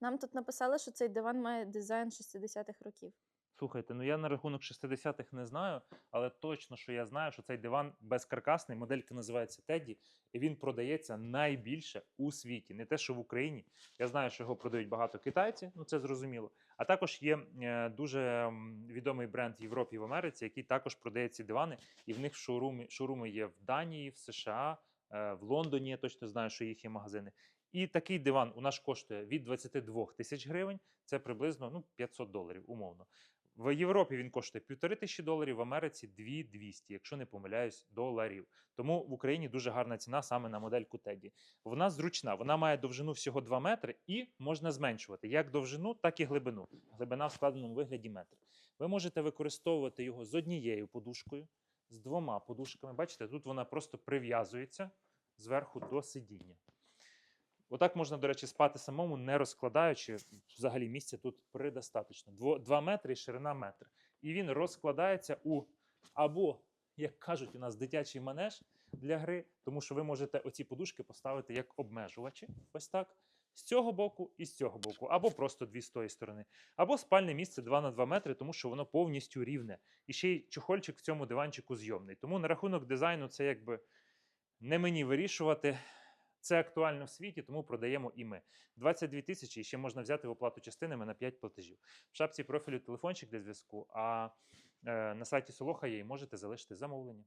Нам тут написали, що цей диван має дизайн 60-х років. Слухайте, ну я на рахунок 60-х не знаю, але точно, що я знаю, що цей диван безкаркасний, моделька називається Тедді, і він продається найбільше у світі. Не те, що в Україні. Я знаю, що його продають багато китайців, ну це зрозуміло. А також є е, дуже відомий бренд в Європі і в Америці, який також продає ці дивани, і в них шоуруми, шоуруми є в Данії, в США, в Лондоні. Я точно знаю, що їх є магазини. І такий диван у нас коштує від 22 тисяч гривень, це приблизно ну, 500 доларів, умовно. В Європі він коштує півтори тисячі доларів, в Америці 2200, якщо не помиляюсь, доларів. Тому в Україні дуже гарна ціна саме на модельку Теді. Вона зручна, вона має довжину всього 2 метри і можна зменшувати як довжину, так і глибину. Глибина в складеному вигляді метр. Ви можете використовувати його з однією подушкою, з двома подушками. Бачите, тут вона просто прив'язується зверху до сидіння. Отак можна, до речі, спати самому, не розкладаючи. Взагалі місця тут предостаточно. 2 метри і ширина метр. І він розкладається у або, як кажуть, у нас дитячий манеж для гри, тому що ви можете оці подушки поставити як обмежувачі. Ось так. З цього боку і з цього боку, або просто дві з тої сторони, або спальне місце 2 на 2 метри, тому що воно повністю рівне. І ще й чохольчик в цьому диванчику зйомний. Тому на рахунок дизайну це якби не мені вирішувати. Це актуально в світі, тому продаємо і ми. 22 тисячі і ще можна взяти в оплату частинами на 5 платежів. В шапці профілю телефончик для зв'язку, а е, на сайті Солоха є і можете залишити замовлення.